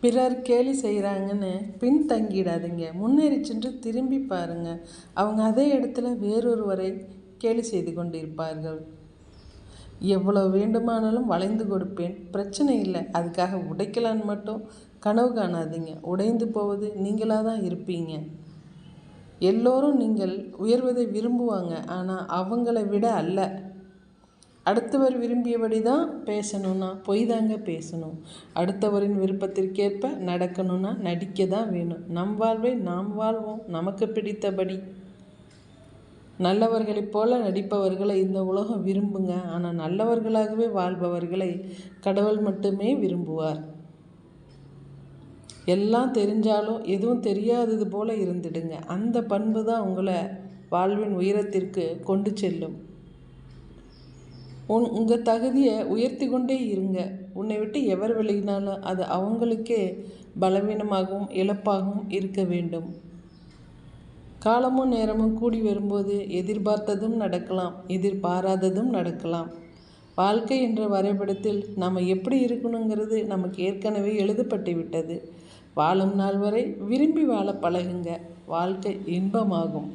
பிறர் கேலி செய்கிறாங்கன்னு பின்தங்கிடாதீங்க. முன்னேறி சென்று திரும்பி பாருங்க. அவங்க அதே இடத்துல வேறொருவரை கேலி செய்து கொண்டிருப்பார்கள். எவ்வளோ வேண்டுமானாலும் வளைந்து கொடுப்பேன். பிரச்சனை இல்லை. அதுக்காக உடைக்கலான்னு மட்டும் கனவு காணாதீங்க. உடைந்து போவது நீங்களாக தான் இருப்பீங்க. எல்லோரும் நீங்கள் உயர்வதை விரும்புவாங்க. ஆனால் அவங்கள விட அல்ல. அடுத்தவர் விரும்பியபடி தான் பேசணும்னா பொய் தாங்க பேசணும். அடுத்தவரின் விருப்பத்திற்கேற்ப நடக்கணும்னா நடிக்க தான் வேணும். நம் வாழ்வை நாம் வாழ்வோம். நமக்கு பிடித்தபடி. நல்லவர்களைப் போல நடிப்பவர்களை இந்த உலகம் விரும்புங்க. ஆனால் நல்லவர்களாகவே வாழ்பவர்களை கடவுள் மட்டுமே விரும்புவார். எல்லாம் தெரிஞ்சாலும் எதுவும் தெரியாதது போல இருந்துடுங்க. அந்த பண்பு தான் உங்களை வாழ்வின் உயரத்திற்கு கொண்டு செல்லும். உன் உங்கள் தகுதியை உயர்த்தி கொண்டே இருங்க. உன்னை விட்டு எவர் விலகினாலும் அது அவங்களுக்கே பலவீனமாகவும் இழப்பாகவும் இருக்க வேண்டும். காலமும் நேரமும் கூடி வரும்போது எதிர்பார்த்ததும் நடக்கலாம் எதிர்பாராததும் நடக்கலாம். வாழ்க்கை என்ற வரைபடத்தில் நாம் எப்படி இருக்கணுங்கிறது நமக்கு ஏற்கனவே எழுதப்பட்டு விட்டது. வாழும் நாள் வரை விரும்பி வாழ பழகுங்க. வாழ்க்கை இன்பமாகும்.